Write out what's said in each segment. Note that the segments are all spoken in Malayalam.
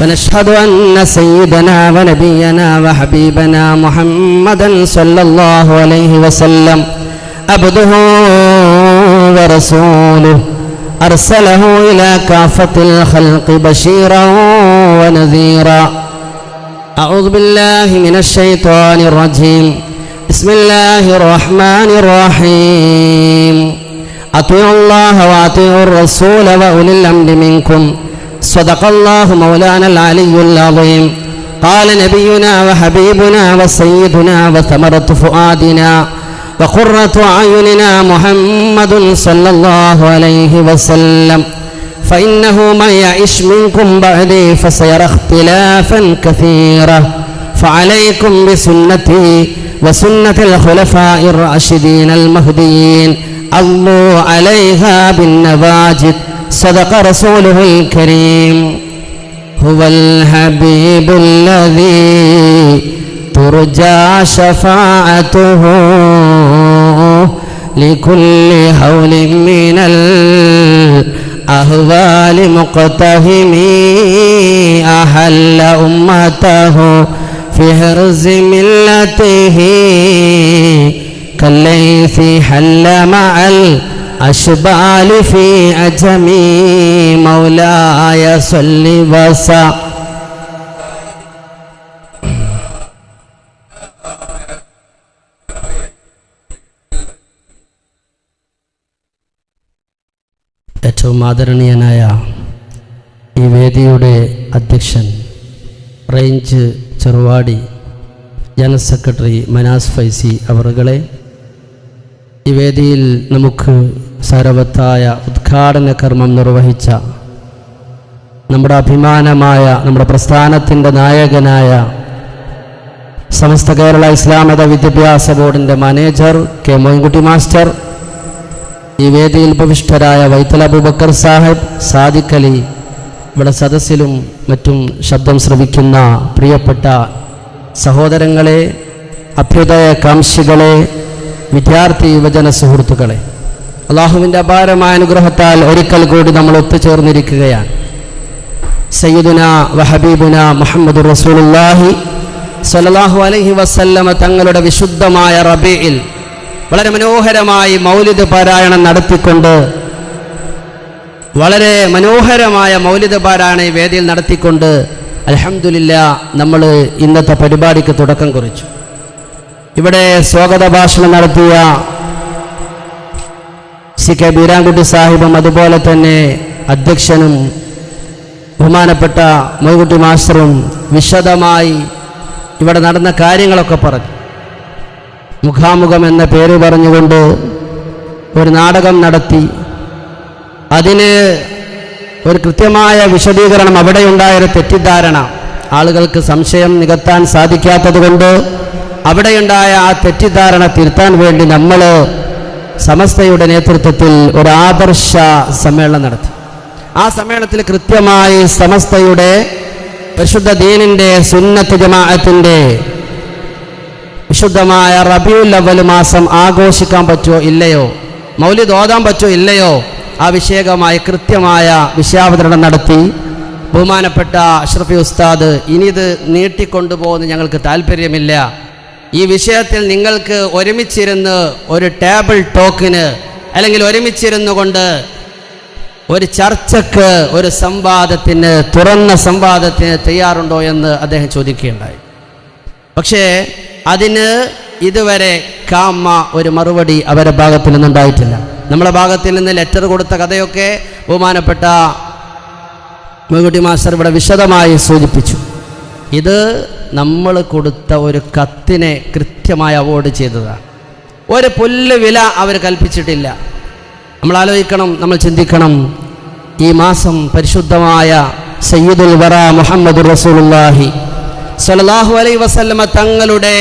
ونشهد أن سيدنا ونبينا وحبيبنا محمدا صلى الله عليه وسلم عبده ورسوله أرسله إلى كافة الخلق بشيرا ونذيرا أعوذ بالله من الشيطان الرجيم بسم الله الرحمن الرحيم أطيعوا الله وأطيعوا الرسول وأولي الأمر منكم صدق الله مولانا العلي العظيم قال نبينا وحبيبنا وسيدنا وثمرة فؤادنا وقرة أعيننا محمد صلى الله عليه وسلم فإنه من يعش منكم بعدي فسيرى اختلافا كثيرا فعليكم بسنتي وسنة الخلفاء الراشدين المهديين الله عليها بالنواجد صدق رسوله الكريم. هو الحبيب الذي ترجى شفاعته لكل هول من الأهوال مقتهم أحل أمته في هرز ملته. كالليث حل مع الأشبال في عجم مولاي صل وسلم ഏറ്റവും ആദരണീയനായ ഈ വേദിയുടെ അധ്യക്ഷൻ range Cheruvadi general secretary Manas Faizy അവറുകളെ ഈ വേദിയിൽ നമുക്ക് സാരവത്തായ ഉദ്ഘാടന കർമ്മം നിർവഹിച്ച നമ്മുടെ അഭിമാനമായ നമ്മുടെ പ്രസ്ഥാനത്തിന്റെ നായകനായ സമസ്ത കേരള ഇസ്ലാമത വിദ്യാഭ്യാസ ബോർഡിന്റെ മാനേജർ കെ മോയിൻകുട്ടി മാസ്റ്റർ ഈ വേദിയിൽ ഉപവിഷ്ടരായ വൈത്തല അബൂബക്കർ സാഹിബ് സാദിഖലി ഇവിടെ സദസ്സിലും മറ്റും ശബ്ദം ശ്രവിക്കുന്ന പ്രിയപ്പെട്ട സഹോദരങ്ങളെ അഭ്യുദയ കാംക്ഷികളെ വിദ്യാർത്ഥി യുവജന സുഹൃത്തുക്കളെ. അള്ളാഹുവിന്റെ അപാരമായ അനുഗ്രഹത്താൽ ഒരിക്കൽ കൂടി നമ്മൾ ഒത്തുചേർന്നിരിക്കുകയാണ്. സയ്യിദുന വഹബീബുന മുഹമ്മദ് റസൂലുല്ലാഹി സ്വല്ലല്ലാഹു അലഹി വസല്ലമ തങ്ങളുടെ വിശുദ്ധമായ റബിയിൽ വളരെ മനോഹരമായി മൗലിദ് പാരായണം നടത്തിക്കൊണ്ട് വളരെ മനോഹരമായ മൗലിദ പാരായണ വേദിയിൽ നടത്തിക്കൊണ്ട് അലഹമുല്ല നമ്മൾ ഇന്നത്തെ പരിപാടിക്ക് തുടക്കം കുറിച്ചു. ഇവിടെ സ്വാഗത ഭാഷണം നടത്തിയ സി കെ ബീരാൻകുട്ടി സാഹിബും അതുപോലെ തന്നെ അധ്യക്ഷനും ബഹുമാനപ്പെട്ട മൊയ്കുട്ടി മാസ്റ്ററും വിശദമായി ഇവിടെ നടന്ന കാര്യങ്ങളൊക്കെ പറഞ്ഞു. മുഖാമുഖം എന്ന പേര് പറഞ്ഞുകൊണ്ട് ഒരു നാടകം നടത്തി. അതിന് ഒരു കൃത്യമായ വിശദീകരണം അവിടെയുണ്ടായൊരു തെറ്റിദ്ധാരണ. ആളുകൾക്ക് സംശയം നികത്താൻ സാധിക്കാത്തതുകൊണ്ട് അവിടെയുണ്ടായ ആ തെറ്റിദ്ധാരണ തിരുത്താൻ വേണ്ടി നമ്മൾ സമസ്തയുടെ നേതൃത്വത്തിൽ ഒരു ആദർശ സമ്മേളനം നടത്തി. ആ സമ്മേളനത്തിൽ കൃത്യമായി സമസ്തയുടെ പരിശുദ്ധ ദീനിന്റെ സുന്നത്ത് ജമാഅത്തിന്റെ വിശുദ്ധമായ റബിയുൽ അവൽ മാസം ആഘോഷിക്കാൻ പറ്റുമോ ഇല്ലയോ മൗലിദ് ഓതാൻ പറ്റുമോ ഇല്ലയോ ആ വിഷയകമായി കൃത്യമായ വിഷയാവതരണം നടത്തി. ബഹുമാനപ്പെട്ട അഷ്റഫി ഉസ്താദ് ഇനി ഇത് നീട്ടിക്കൊണ്ടുപോകുന്ന ഞങ്ങൾക്ക് താല്പര്യമില്ല ഈ വിഷയത്തിൽ നിങ്ങൾക്ക് ഒരുമിച്ചിരുന്ന് ഒരു ടേബിൾ ടോക്കിന് അല്ലെങ്കിൽ ഒരുമിച്ചിരുന്നു കൊണ്ട് ഒരു ചർച്ചക്ക് ഒരു സംവാദത്തിന് തുറന്ന സംവാദത്തിന് തയ്യാറുണ്ടോ എന്ന് അദ്ദേഹം ചോദിക്കുകയുണ്ടായി. പക്ഷേ അതിന് ഇതുവരെ കാമ്മ ഒരു മറുപടി അവരുടെ ഭാഗത്തിൽ നിന്നുണ്ടായിട്ടില്ല. നമ്മുടെ ഭാഗത്തിൽ നിന്ന് ലെറ്റർ കൊടുത്ത കഥയൊക്കെ ബഹുമാനപ്പെട്ട മുൻകുട്ടി മാസ്റ്റർ ഇവിടെ വിശദമായി സൂചിപ്പിച്ചു. ഇത് നമ്മൾ കൊടുത്ത ഒരു കത്തിനെ കൃത്യമായി അവോർഡ് ചെയ്തതാണ് ഒരു പുല്ല് വില അവർ കൽപ്പിച്ചിട്ടില്ല. നമ്മൾ ആലോചിക്കണം നമ്മൾ ചിന്തിക്കണം. ഈ മാസം പരിശുദ്ധമായ സയ്യിദുൽ വറ മുഹമ്മദ് റസൂലുള്ളാഹി സലാഹു അലൈ വസല്ലമ തങ്ങളുടെ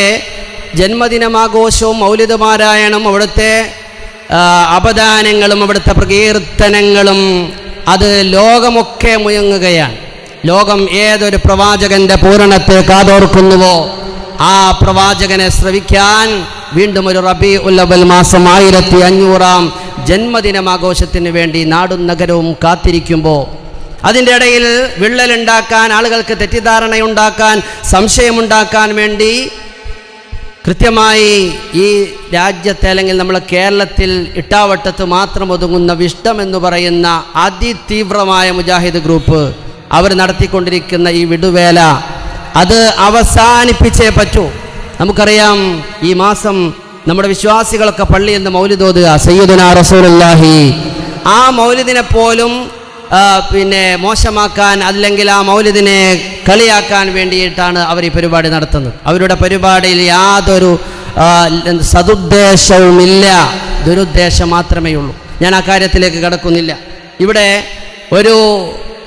ജന്മദിനമാഘോഷവും മൗലിക പാരായണം അവിടുത്തെ അപദാനങ്ങളും അവിടുത്തെ പ്രകീർത്തനങ്ങളും അത് ലോകമൊക്കെ മുയങ്ങുകയാണ് ലോകം ഏതൊരു പ്രവാചകന്റെ പൂരണത്തെ കാതോർക്കുന്നുവോ ആ പ്രവാചകനെ ശ്രവിക്കാൻ വീണ്ടും ഒരു റബി ഉല്ലബൽ മാസം ആയിരത്തി അഞ്ഞൂറാം ജന്മദിനമാഘോഷത്തിന് വേണ്ടി നാടും നഗരവും കാത്തിരിക്കുമ്പോൾ അതിന്റെ ഇടയിൽ വിള്ളലുണ്ടാക്കാൻ ആളുകൾക്ക് തെറ്റിദ്ധാരണയുണ്ടാക്കാൻ സംശയമുണ്ടാക്കാൻ വേണ്ടി കൃത്യമായി ഈ രാജ്യത്തെ അല്ലെങ്കിൽ നമ്മൾ കേരളത്തിൽ ഇട്ടാവട്ടത്ത് മാത്രം ഒതുങ്ങുന്ന വിഷ്ടം എന്ന് പറയുന്ന അതിതീവ്രമായ മുജാഹിദ് ഗ്രൂപ്പ് അവർ നടത്തിക്കൊണ്ടിരിക്കുന്ന ഈ വിടുവേല അത് അവസാനിപ്പിച്ചേ പറ്റൂ. നമുക്കറിയാം ഈ മാസം നമ്മുടെ വിശ്വാസികളൊക്കെ പള്ളിയിൽ നിന്ന് മൗലിതോതുക സയ്യിദുന റസൂലുള്ളാഹി. ആ മൗലിദിനെ പോലും പിന്നെ മോശമാക്കാൻ അല്ലെങ്കിൽ ആ മൗലിദിനെ കളിയാക്കാൻ വേണ്ടിയിട്ടാണ് അവർ ഈ പരിപാടി നടത്തുന്നത്. അവരുടെ പരിപാടിയിൽ യാതൊരു സതുദ്ദേശവും സതുദ്ദേശവുമില്ല. ദുരുദ്ദേശം മാത്രമേ ഉള്ളൂ ഞാൻ ആ കാര്യത്തിലേക്ക് കടക്കുന്നില്ല. ഇവിടെ ഒരു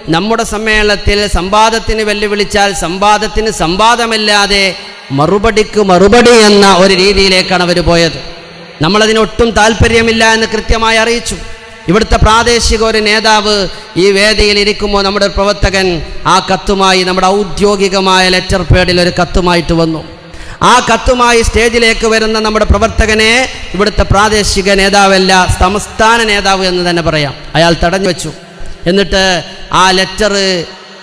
നമ്മുടെ സമ്മേളനത്തിൽ സംവാദത്തിന് വെല്ലുവിളിച്ചാൽ സംവാദത്തിന് സംവാദമല്ലാതെ മറുപടിക്ക് മറുപടി എന്ന ഒരു രീതിയിലേക്കാണ് അവർ പോയത്. നമ്മളതിനൊട്ടും താല്പര്യമില്ല എന്ന് കൃത്യമായി അറിയിച്ചു. ഇവിടുത്തെ പ്രാദേശിക ഒരു നേതാവ് ഈ വേദിയിൽ ഇരിക്കുമ്പോൾ നമ്മുടെ പ്രവർത്തകൻ ആ കത്തുമായി നമ്മുടെ ഔദ്യോഗികമായ ലെറ്റർ പേഡിൽ ഒരു കത്തുമായിട്ട് വന്നു. ആ കത്തുമായി സ്റ്റേജിലേക്ക് വരുന്ന നമ്മുടെ പ്രവർത്തകനെ ഇവിടുത്തെ പ്രാദേശിക നേതാവല്ല സംസ്ഥാന നേതാവ് എന്ന് തന്നെ പറയാം. അയാൾ തടഞ്ഞു വെച്ചു. എന്നിട്ട് ആ ലെറ്റർ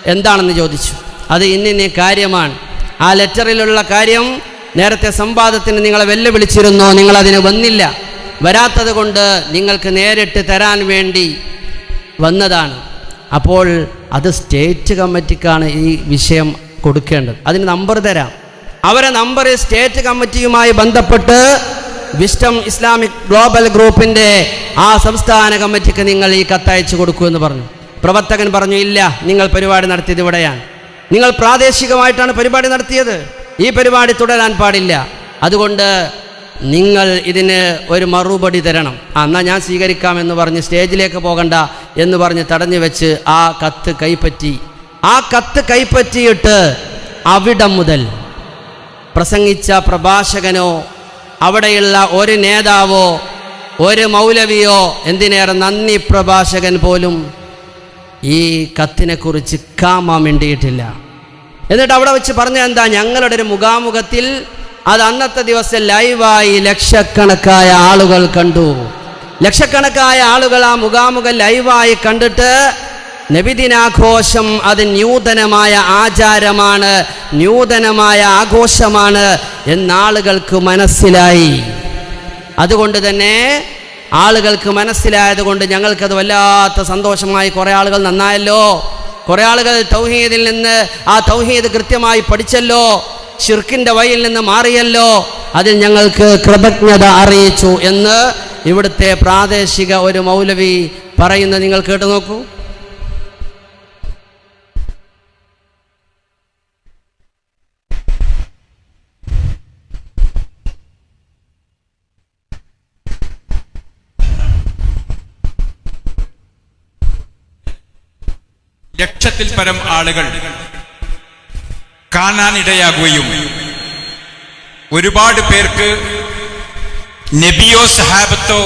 എന്താണെന്ന് ചോദിച്ചു. അത് ഇന്നിന്ന കാര്യമാണ്. ആ ലെറ്ററിലുള്ള കാര്യം നേരത്തെ സംവാദത്തിന് നിങ്ങളെ വെല്ലുവിളിച്ചിരുന്നു. നിങ്ങളതിന് വന്നില്ല. വരാത്തത് കൊണ്ട് നിങ്ങൾക്ക് നേരിട്ട് തരാൻ വേണ്ടി വന്നതാണ്. അപ്പോൾ അത് സ്റ്റേറ്റ് കമ്മിറ്റിക്കാണ് ഈ വിഷയം കൊടുക്കേണ്ടത്. അതിന് നമ്പർ തരാം. അവരെ നമ്പർ സ്റ്റേറ്റ് കമ്മിറ്റിയുമായി ബന്ധപ്പെട്ട് വിസ്റ്റം ഇസ്ലാമിക് ഗ്ലോബൽ ഗ്രൂപ്പിന്റെ ആ സംസ്ഥാന കമ്മിറ്റിക്ക് നിങ്ങൾ ഈ കത്തയച്ചു കൊടുക്കൂ എന്ന് പറഞ്ഞു. പ്രവർത്തകൻ പറഞ്ഞു ഇല്ല നിങ്ങൾ പരിപാടി നടത്തിയത് ഇവിടെയാണ്. നിങ്ങൾ പ്രാദേശികമായിട്ടാണ് പരിപാടി നടത്തിയത്. ഈ പരിപാടി തുടരാൻ പാടില്ല. അതുകൊണ്ട് നിങ്ങൾ ഇതിന് ഒരു മറുപടി തരണം. ആ എന്നാൽ ഞാൻ സ്വീകരിക്കാമെന്ന് പറഞ്ഞ് സ്റ്റേജിലേക്ക് പോകണ്ട എന്ന് പറഞ്ഞ് തടഞ്ഞു വെച്ച് ആ കത്ത് കൈപ്പറ്റി. ആ കത്ത് കൈപ്പറ്റിയിട്ട് അവിടം മുതൽ പ്രസംഗിച്ച പ്രഭാഷകനോ അവിടെയുള്ള ഒരു നേതാവോ ഒരു മൗലവിയോ എന്തിനേറെ നന്ദി പ്രഭാഷകൻ പോലും ഈ കത്തിനെക്കുറിച്ച് കാമാൻ വേണ്ടിയിട്ടില്ല എന്നിട്ട് അവിടെ വെച്ച് പറഞ്ഞ എന്താ? ഞങ്ങളുടെ ഒരു മുഖാമുഖത്തിൽ അത് അന്നത്തെ ദിവസം ലൈവായി ലക്ഷക്കണക്കായ ആളുകൾ കണ്ടു. ലക്ഷക്കണക്കായ ആളുകൾ ആ മുഖാമുഖം ലൈവായി കണ്ടിട്ട് നബിദിനാഘോഷം അത് ന്യൂതനമായ ആചാരമാണ് ന്യൂതനമായ ആഘോഷമാണ് എന്നാളുകൾക്ക് മനസ്സിലായി. അതുകൊണ്ട് തന്നെ ആളുകൾക്ക് മനസ്സിലായത് കൊണ്ട് ഞങ്ങൾക്കത് വല്ലാത്ത സന്തോഷമായി കുറേ ആളുകൾ നന്നായല്ലോ. കുറേ ആളുകൾ തൗഹീദിൽ നിന്ന് ആ തൗഹീദ് കൃത്യമായി പഠിച്ചല്ലോ. ഷിർക്കിന്റെ വയിൽ നിന്ന് മാറിയല്ലോ. അതിൽ ഞങ്ങൾക്ക് കൃതജ്ഞത അറിയിച്ചു എന്ന് ഇവിടുത്തെ പ്രാദേശിക ഒരു മൗലവി പറയുന്നത് നിങ്ങൾ കേട്ടു നോക്കൂ. ലക്ഷത്തിൽ പരം ആളുകൾ കാണാനിടയാകുകയും ഒരുപാട് പേർക്ക് നബിയോ സഹാബത്തോ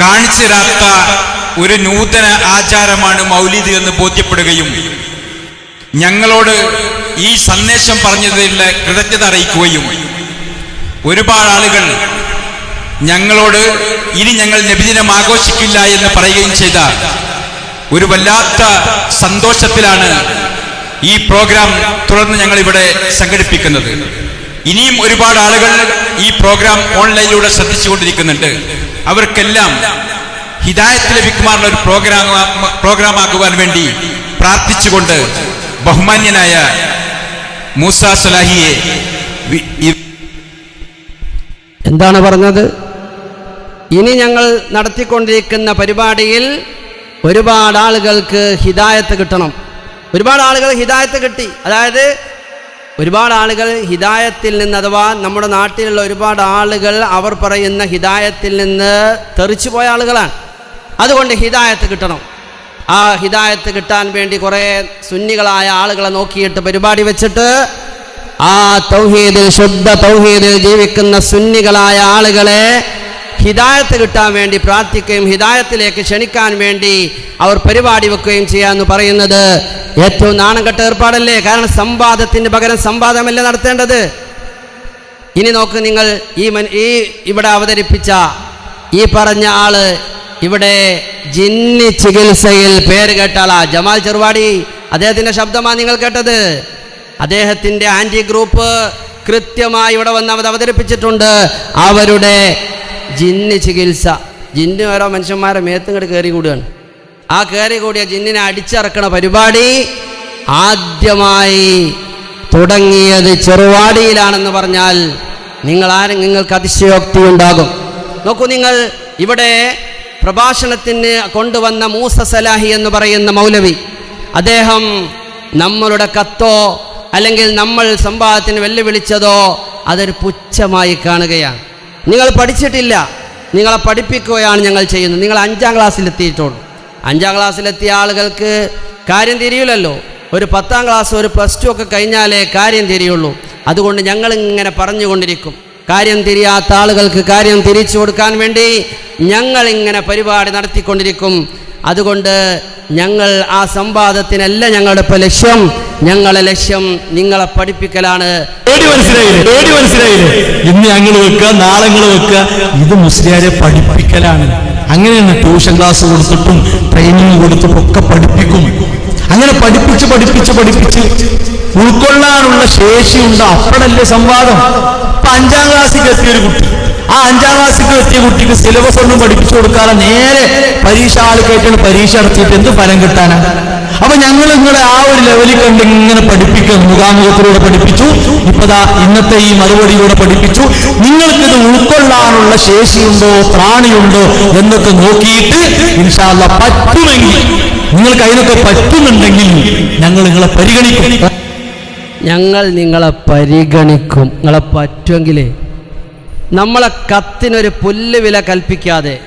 കാണിച്ചു തരാത്ത ഒരു നൂതന ആചാരമാണ് മൗലിദ് എന്ന് ബോധ്യപ്പെടുകയും ഞങ്ങളോട് ഈ സന്ദേശം പറഞ്ഞതിലുള്ള കൃതജ്ഞത അറിയിക്കുകയും ഒരുപാട് ആളുകൾ ഞങ്ങളോട് ഇനി ഞങ്ങൾ നബിദിനം ആഘോഷിക്കില്ല എന്ന് പറയുകയും ചെയ്ത ഒരു വല്ലാത്ത സന്തോഷത്തിലാണ് ഈ പ്രോഗ്രാം തുടർന്ന് ഞങ്ങൾ ഇവിടെ സംഘടിപ്പിക്കുന്നത്. ഇനിയും ഒരുപാട് ആളുകൾ ഈ പ്രോഗ്രാം ഓൺലൈനിലൂടെ ശ്രദ്ധിച്ചുകൊണ്ടിരിക്കുന്നുണ്ട്. അവർക്കെല്ലാം ഹിദായത്ത് ലഭിക്കുമാറുള്ള ഒരു പ്രോഗ്രാം പ്രോഗ്രാം ആക്കുവാൻ വേണ്ടി പ്രാർത്ഥിച്ചുകൊണ്ട് ബഹുമാന്യനായ മൂസ സലാഹിയെ എന്താണ് പറഞ്ഞത്? ഇനി ഞങ്ങൾ നടത്തിക്കൊണ്ടിരിക്കുന്ന പരിപാടിയിൽ ഒരുപാട് ആളുകൾക്ക് ഹിദായത്ത് കിട്ടണം. ഒരുപാട് ആളുകൾ ഹിദായത്ത് കിട്ടി. അതായത് ഒരുപാട് ആളുകൾ ഹിദായത്തിൽ നിന്ന് അഥവാ നമ്മുടെ നാട്ടിലുള്ള ഒരുപാട് ആളുകൾ അവർ പറയുന്ന ഹിദായത്തിൽ നിന്ന് തെറിച്ചു പോയ ആളുകളാണ്. അതുകൊണ്ട് ഹിദായത്ത് കിട്ടണം. ആ ഹിദായത്ത് കിട്ടാൻ വേണ്ടി കുറേ സുന്നികളായ ആളുകളെ നോക്കിയിട്ട് പരിപാടി വെച്ചിട്ട് ആ തൗഹീദിൽ ശുദ്ധ തൗഹീദിൽ ജീവിക്കുന്ന സുന്നികളായ ആളുകളെ ഹിദായത്ത് കിട്ടാൻ വേണ്ടി പ്രാർത്ഥിക്കുകയും ഹിദായത്തിലേക്ക് ക്ഷണിക്കാൻ വേണ്ടി അവർ പരിപാടി വെക്കുകയും ചെയ്യാമെന്ന് പറയുന്നത് ഏറ്റവും നാണം കെട്ട ഏർപ്പാടല്ലേ? കാരണം സംവാദത്തിന് പകരം സംവാദമല്ലേ നടത്തേണ്ടത്? ഇനി നോക്ക് നിങ്ങൾ ഈ ഈ ഇവിടെ അവതരിപ്പിച്ച ഈ പറഞ്ഞ ആൾ ഇവിടെ ജിന്നി ചികിത്സയിൽ പേര് കേട്ടാളാ. ജമാൽ ചെറുവാടി അദ്ദേഹത്തിന്റെ ശബ്ദമാണ് നിങ്ങൾ കേട്ടത്. അദ്ദേഹത്തിന്റെ ആന്റി ഗ്രൂപ്പ് കൃത്യമായി ഇവിടെ വന്ന് അവതരിപ്പിച്ചിട്ടുണ്ട്. അവരുടെ ജിന്നി ചികിത്സ. ജിന്ന് ഓരോ മനുഷ്യന്മാരെ മേത്തുങ്ങോട്ട് കയറി കൂടുകയാണ് ആ കയറി കൂടിയ ജിന്നിനെ അടിച്ചിറക്കണ പരിപാടി ആദ്യമായി തുടങ്ങിയത് ചെറുവാടിയിലാണെന്ന് പറഞ്ഞാൽ നിങ്ങൾ ആരും നിങ്ങൾക്ക് അതിശയോക്തി ഉണ്ടാകും. നോക്കൂ നിങ്ങൾ ഇവിടെ പ്രഭാഷണത്തിന് കൊണ്ടുവന്ന മൂസ സലാഹി എന്ന് പറയുന്ന മൗലവി അദ്ദേഹം നമ്മളുടെ കത്തോ അല്ലെങ്കിൽ നമ്മൾ സംവാദത്തിന് വെല്ലുവിളിച്ചതോ അതൊരു പുച്ഛമായി കാണുകയാണ്. നിങ്ങൾ പഠിച്ചിട്ടില്ല. നിങ്ങളെ പഠിപ്പിക്കുകയാണ് ഞങ്ങൾ ചെയ്യുന്നത്. നിങ്ങൾ അഞ്ചാം ക്ലാസ്സിലെത്തിയിട്ടുള്ളൂ അഞ്ചാം ക്ലാസ്സിലെത്തിയ ആളുകൾക്ക് കാര്യം തിരിയില്ലല്ലോ ഒരു പത്താം ക്ലാസ് ഒരു പ്ലസ് ടു ഒക്കെ കഴിഞ്ഞാലേ കാര്യം തിരിയുള്ളൂ. അതുകൊണ്ട് ഞങ്ങൾ ഇങ്ങനെ പറഞ്ഞുകൊണ്ടിരിക്കും. കാര്യം തിരിയാത്ത ആളുകൾക്ക് കാര്യം തിരിച്ചു കൊടുക്കാൻ വേണ്ടി ഞങ്ങൾ ഇങ്ങനെ പരിപാടി നടത്തിക്കൊണ്ടിരിക്കും. അതുകൊണ്ട് ഞങ്ങൾ ആ സംവാദത്തിനല്ല ഞങ്ങളുടെ ഇപ്പൊ ലക്ഷ്യം. ഞങ്ങളെ ലക്ഷ്യം നിങ്ങളെ പഠിപ്പിക്കലാണ്. ഇന്ന് ഞങ്ങൾ വെക്കുക നാളെ വെക്കുക. ഇത് മുസ്ലിയാരെ പഠിപ്പിക്കലാണ്. അങ്ങനെയാണ് ട്യൂഷൻ ക്ലാസ് കൊടുത്തിട്ടും ട്രെയിനിങ് കൊടുത്തിട്ടും ഒക്കെ പഠിപ്പിക്കും. അങ്ങനെ പഠിപ്പിച്ച് പഠിപ്പിച്ച് പഠിപ്പിച്ച് ഉൾക്കൊള്ളാനുള്ള ശേഷിയുണ്ട്. അപ്പോഴല്ലേ സംവാദം. അഞ്ചാം ക്ലാസ്സിൽ ഒരു കുട്ടി. ആ അഞ്ചാം ക്ലാസ്സിൽ എത്തിയ കുട്ടിക്ക് സിലബസ് ഒന്നും പഠിപ്പിച്ചു കൊടുക്കാതെ നേരെ പരീക്ഷ ആൾ കേട്ടാണ് പരീക്ഷ നടത്തിയിട്ട് എന്ത് ഫലം കിട്ടാനാണ് അപ്പൊ ഞങ്ങൾ നിങ്ങളെ ആ ഒരു ലെവലിൽ കണ്ട് ഇങ്ങനെ പഠിപ്പിക്കുന്നു മുഖാമുഖത്തിലൂടെ പഠിപ്പിച്ചു. ഇപ്പതാ ഇന്നത്തെ ഈ മറുപടിയിലൂടെ പഠിപ്പിച്ചു. നിങ്ങൾക്ക് ഉൾക്കൊള്ളാനുള്ള ശേഷിയുണ്ടോ പ്രാണിയുണ്ടോ എന്നൊക്കെ നോക്കിയിട്ട് ഇൻഷാല്ല പറ്റുമെങ്കിൽ നിങ്ങൾക്ക് അതിനൊക്കെ പറ്റുന്നുണ്ടെങ്കിൽ ഞങ്ങൾ നിങ്ങളെ പരിഗണിക്കും. ഞങ്ങൾ നിങ്ങളെ പരിഗണിക്കും. നിങ്ങളെ പറ്റുമെങ്കിലേ നമ്മളെ കത്തിനൊരു പുല്ല് വില കൽപ്പിക്കാതെ.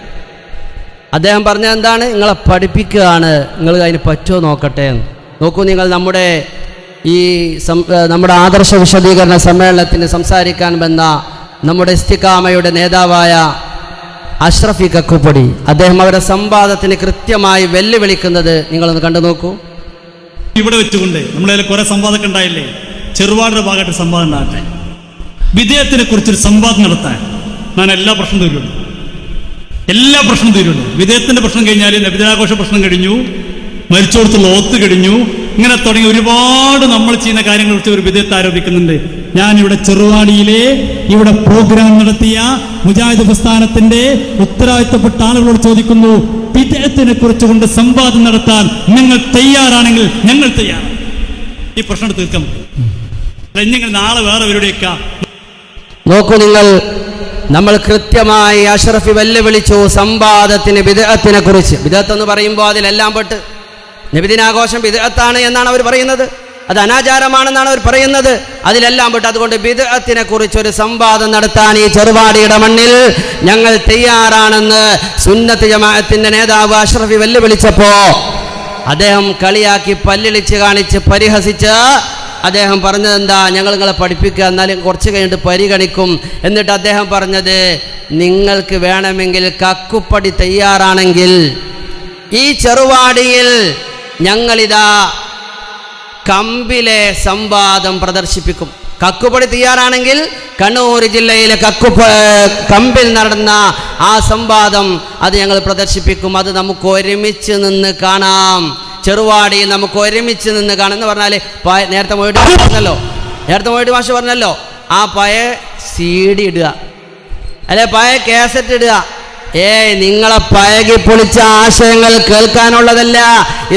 അദ്ദേഹം പറഞ്ഞ എന്താണ്? നിങ്ങളെ പഠിപ്പിക്കുകയാണ്. നിങ്ങൾ അതിന് പറ്റുമോ നോക്കട്ടെ എന്ന്. നോക്കൂ നിങ്ങൾ നമ്മുടെ ഈ നമ്മുടെ ആദർശ വിശദീകരണ സമ്മേളനത്തിന് സംസാരിക്കാൻ വന്ന നമ്മുടെ ഇസ്തിക്കാമയുടെ നേതാവായ അഷ്റഫി കക്കുപ്പൊടി അദ്ദേഹം അവരുടെ സംവാദത്തിന് കൃത്യമായി വെല്ലുവിളിക്കുന്നത് നിങ്ങളൊന്ന് കണ്ടു നോക്കൂ. ഇവിടെ വെച്ചുകൊണ്ട് നമ്മളതിൽ കുറെ സംവാദമൊക്കെ ഉണ്ടായില്ലേ? ചെറുപാടിന്റെ ഭാഗമായിട്ട് സംവാദം ഉണ്ടാകട്ടെ വിധേയത്തിനെ കുറിച്ചൊരു സംവാദം നടത്താൻ ഞാൻ എല്ലാ പ്രശ്നം തീരുള്ളൂ. എല്ലാ പ്രശ്നം തീരുള്ളൂ. വിധേയത്തിന്റെ പ്രശ്നം കഴിഞ്ഞാൽ നബിദിനാഘോഷ പ്രശ്നം കഴിഞ്ഞു മരിച്ചോടത്തുള്ള ഓത്ത് കഴിഞ്ഞു. ഇങ്ങനെ തുടങ്ങി ഒരുപാട് നമ്മൾ ചെയ്യുന്ന കാര്യങ്ങൾ വെച്ച് ഒരു വിധേയത്ത് ആരോപിക്കുന്നുണ്ട്. ഞാൻ ഇവിടെ ചെറുവാടിയിലെ ഇവിടെ പ്രോഗ്രാം നടത്തിയ മുജാഹിദ് പ്രസ്ഥാനത്തിന്റെ ഉത്തരവാദിത്തപ്പെട്ട ആളുകളോട് ചോദിക്കുന്നു വിധേയത്തിനെ കുറിച്ച് കൊണ്ട് സംവാദം നടത്താൻ നിങ്ങൾ തയ്യാറാണെങ്കിൽ ഞങ്ങൾ തയ്യാറാണ്. ഈ പ്രശ്നം തീർക്കാം നിങ്ങൾ നാളെ വേറെ പരിപാടിയൊക്കെ നോക്കൂ നിങ്ങൾ നമ്മൾ കൃത്യമായി അഷ്റഫി വെല്ലുവിളിച്ചു സംവാദത്തിന് വിദഗ്ധത്തിനെ കുറിച്ച്. വിദഗ്ധ എന്ന് പറയുമ്പോൾ അതിലെല്ലാം പെട്ട്. നിബിദിനാഘോഷം വിദഗ്ധാണ് എന്നാണ് അവർ പറയുന്നത്. അത് അനാചാരമാണെന്നാണ് അവർ പറയുന്നത്. അതിലെല്ലാം പെട്ട്. അതുകൊണ്ട് വിദഗ്ധത്തിനെ കുറിച്ച് ഒരു സംവാദം നടത്താൻ ഈ ചെറുപാടിയുടെ മണ്ണിൽ ഞങ്ങൾ തയ്യാറാണെന്ന് സുന്നത്ത് ജമാഅത്തിന്റെ നേതാവ് അഷ്റഫി വെല്ലുവിളിച്ചപ്പോ അദ്ദേഹം കളിയാക്കി പല്ലിളിച്ച് കാണിച്ച് പരിഹസിച്ച് അദ്ദേഹം പറഞ്ഞത് എന്താ? ഞങ്ങൾ നിങ്ങളെ പഠിപ്പിക്കുക എന്നാലും കുറച്ച് കഴിഞ്ഞിട്ട് പരിഗണിക്കും. എന്നിട്ട് അദ്ദേഹം പറഞ്ഞത് നിങ്ങൾക്ക് വേണമെങ്കിൽ കക്കുപ്പടി തയ്യാറാണെങ്കിൽ ഈ ചെറുവാടിയിൽ ഞങ്ങളിതാ കമ്പിലെ സംവാദം പ്രദർശിപ്പിക്കും. കക്കുപടി തയ്യാറാണെങ്കിൽ കണ്ണൂർ ജില്ലയിലെ കക്കുപ കമ്പിൽ നടന്ന ആ സംവാദം അത് ഞങ്ങൾ പ്രദർശിപ്പിക്കും. അത് നമുക്ക് ഒരുമിച്ച് നിന്ന് കാണാം. ചെറുവാടി നമുക്ക് ഒരുമിച്ച് നിന്ന് കാണുന്ന പറഞ്ഞാൽ നേരത്തെ മോയിട്ട് പറഞ്ഞല്ലോ. നേരത്തെ മോയിട്ട് മാഷ് പറഞ്ഞല്ലോ. ആ പയ സി ഡി ഇടുക. അല്ലെ പയ കാസറ്റ് ഇടുക. ഏയ് നിങ്ങളെ പയകി പൊളിച്ച ആശയങ്ങൾ കേൾക്കാനുള്ളതല്ല.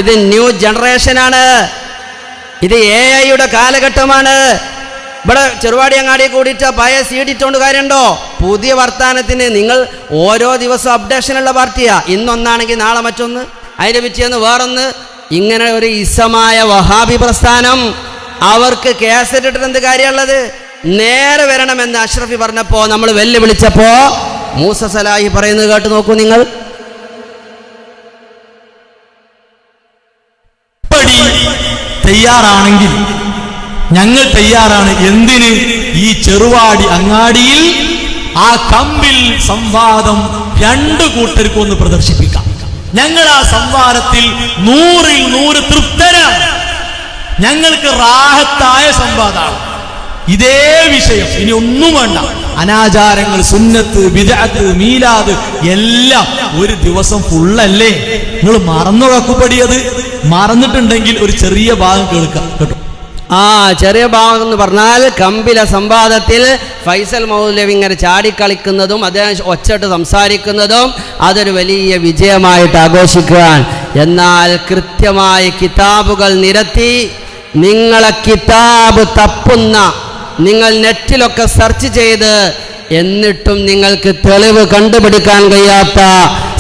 ഇത് ന്യൂ ജനറേഷനാണ് ഇത് എ ഐയുടെ കാലഘട്ടമാണ്. ഇവിടെ ചെറുവാടി അങ്ങാടി കൂടിയിട്ട് പഴയ സീഡിട്ടോണ്ട് കാര്യമുണ്ടോ പുതിയ വർത്തമാനത്തിന് നിങ്ങൾ ഓരോ ദിവസവും അപ്ഡേഷനുള്ള പാർട്ടിയാ. ഇന്നൊന്നാണെങ്കിൽ നാളെ മറ്റൊന്ന് അതിന്റെ പിറ്റേന്ന് വേറൊന്ന്. ഇങ്ങനെ ഒരു ഇസമായ വഹാബി പ്രസ്ഥാനം അവർക്ക് കേസറ്റ് ഇട്ടിട്ട് എന്ത് കാര്യമുള്ളത്? നേരെ വരണമെന്ന് അഷ്റഫി പറഞ്ഞപ്പോൾ നമ്മൾ വെല്ലുവിളിച്ചപ്പോൾ മൂസ സലാഹി പറയുന്നത് കേട്ട് നോക്കൂ നിങ്ങൾ. തയ്യാറാണെങ്കിൽ ഞങ്ങൾ തയ്യാറാണ്. എന്തിന്? ഈ ചെറുവാടി അങ്ങാടിയിൽ ആ കമ്പിൽ സംവാദം രണ്ടു കൂട്ടർക്കൊന്ന് പ്രദർശിപ്പിക്കാം. ഞങ്ങൾ ആ സംവാദത്തിൽ നൂറിൽ നൂറ് തൃപ്തരാണ്. ഞങ്ങൾക്ക് റാഹത്തായ സംവാദമാണ്. ഇതേ വിഷയം. ഇനി ഒന്നും വേണ്ട. അനാചാരങ്ങൾ സുന്നത്ത് വിദഅത്ത് മീലാദ് എല്ലാം ഒരു ദിവസം ഫുള്ളല്ലേ നിങ്ങൾ മറന്നു വാക്കുപടിയത് മറന്നിട്ടുണ്ടെങ്കിൽ ഒരു ചെറിയ ഭാഗം കേൾക്കാം. കേട്ടോ? ആ ചെറിയ ഭാഗം എന്ന് പറഞ്ഞാൽ കമ്പില സംവാദത്തിൽ ഫൈസൽ മൗലവി ഇങ്ങനെ ചാടിക്കളിക്കുന്നതും അദ്ദേഹം ഒച്ചട്ട് സംസാരിക്കുന്നതും അതൊരു വലിയ വിജയമായിട്ട് ആഘോഷിക്കാൻ എന്നാൽ കൃത്യമായി കിതാബുകൾ നിരത്തി നിങ്ങളെ കിതാബ് തപ്പുന്ന നിങ്ങൾ നെറ്റിലൊക്കെ സെർച്ച് ചെയ്ത് എന്നിട്ടും നിങ്ങൾക്ക് തെളിവ് കണ്ടുപിടിക്കാൻ കഴിയാത്ത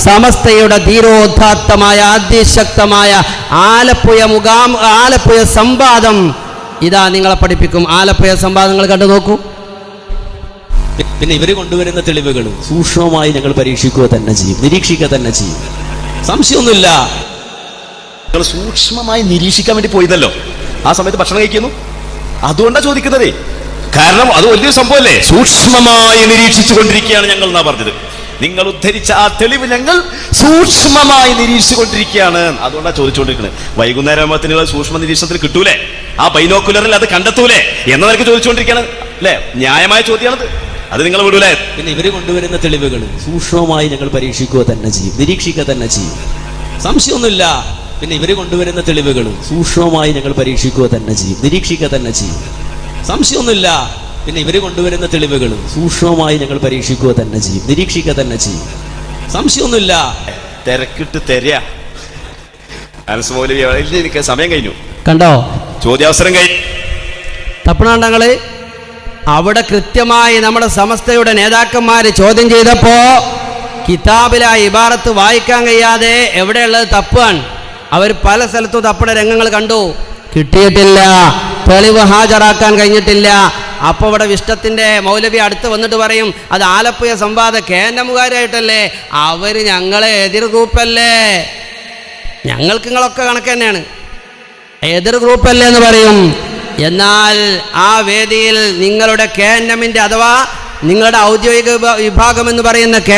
സമസ്തയുടെ ധീരോദ്ധാത്തമായ അതിശക്തമായ ആലപ്പുഴ മുഖാം ആലപ്പുഴ സംവാദം ഇതാ നിങ്ങളെ പഠിപ്പിക്കും. ആലപ്പുഴ സംവാദങ്ങൾ കണ്ടു നോക്കൂ. പിന്നെ ഇവർ കൊണ്ടുവരുന്ന തെളിവുകൾ സൂക്ഷ്മമായി ഞങ്ങൾ പരീക്ഷിക്കുക തന്നെ ചെയ്യും. നിരീക്ഷിക്കുക തന്നെ ചെയ്യും. സംശയമൊന്നുമില്ല. നിങ്ങൾ സൂക്ഷ്മമായി നിരീക്ഷിക്കാൻ വേണ്ടി പോയതല്ലോ. ആ സമയത്ത് ഭക്ഷണം കഴിക്കുന്നു. അതുകൊണ്ടാ ചോദിക്കുന്നതേ. കാരണം അത് വലിയൊരു സംഭവമല്ലേ? സൂക്ഷ്മമായി നിരീക്ഷിച്ചു കൊണ്ടിരിക്കുകയാണ് ഞങ്ങൾ എന്നാ പറഞ്ഞത്. നിങ്ങൾ ഉദ്ധരിച്ച ആ തെളിവ് ഞങ്ങൾ സൂക്ഷ്മമായി നിരീക്ഷിച്ചുകൊണ്ടിരിക്കുകയാണ്. അതുകൊണ്ടാണ് ചോദിച്ചുകൊണ്ടിരിക്കുന്നത് വൈകുന്നേരം ആകുമ്പോൾ സൂക്ഷ്മ നിരീക്ഷണത്തിൽ കിട്ടൂലേ? ആ ബൈനോക്കുലറിൽ അത് കണ്ടെത്തൂലേ? എന്ന നിലയ്ക്ക് ചോദിച്ചുകൊണ്ടിരിക്കുകയാണ്. അല്ലേ? ന്യായമായ ചോദ്യമാണത്. അത് നിങ്ങൾ വിടൂലേ? പിന്നെ ഇവർ കൊണ്ടുവരുന്ന തെളിവുകൾ സൂക്ഷ്മമായി ഞങ്ങൾ പരീക്ഷിക്കുക തന്നെ ചെയ്യും. നിരീക്ഷിക്കുക തന്നെ ചെയ്യും. സംശയമൊന്നുമില്ല. പിന്നെ ഇവർ കൊണ്ടുവരുന്ന തെളിവുകൾ സൂക്ഷ്മമായി ഞങ്ങൾ പരീക്ഷിക്കുക തന്നെ ചെയ്യും. നിരീക്ഷിക്കുക തന്നെ ചെയ്യും. സംശയമൊന്നുമില്ല. പിന്നെ ഇവർ കൊണ്ടുവരുന്ന തെളിവുകൾ സൂക്ഷ്മമായി ഞങ്ങൾ പരീക്ഷിക്കുക തന്നെ ചെയ്യും നിരീക്ഷിക്കുക തന്നെ ചെയ്യും. സംശയമൊന്നുമില്ല. തിരക്കിട്ട് തരിക. എനിക്ക് സമയം കഴിഞ്ഞു. കണ്ടോ? ചോദ്യാവസരം കഴിഞ്ഞു. തപ്പണാണ്ടങ്ങൾ അവിടെ കൃത്യമായി നമ്മുടെ സമസ്തയുടെ നേതാക്കന്മാര് ചോദ്യം ചെയ്തപ്പോ കിതാബിലെ ആ ഇബാറത്ത് വായിക്കാൻ കഴിയാതെ എവിടെയുള്ളത് തപ്പാണ്. അവർ പല സ്ഥലത്തും തപ്പണ രംഗങ്ങൾ കണ്ടു. കിട്ടിയിട്ടില്ല. തെളിവ് ഹാജരാക്കാൻ കഴിഞ്ഞിട്ടില്ല. അപ്പോൾ ഇവിടെ വിഷ്ടത്തിന്റെ മൗലവി അടുത്ത് വന്നിട്ട് പറയും അത് ആലപ്പുഴ സംവാദ കേന്ദ്രമുകാരായിട്ടല്ലേ? അവർ ഞങ്ങളെ എതിർ ഗ്രൂപ്പല്ലേ? ഞങ്ങൾക്ക് നിങ്ങളൊക്കെ കണക്ക് തന്നെയാണ്. എതിർ ഗ്രൂപ്പല്ലേ എന്ന് പറയും. എന്നാൽ ആ വേദിയിൽ നിങ്ങളുടെ കെ എൻ അഥവാ നിങ്ങളുടെ ഔദ്യോഗിക വിഭ- വിഭാഗം എന്ന് പറയുന്ന കെ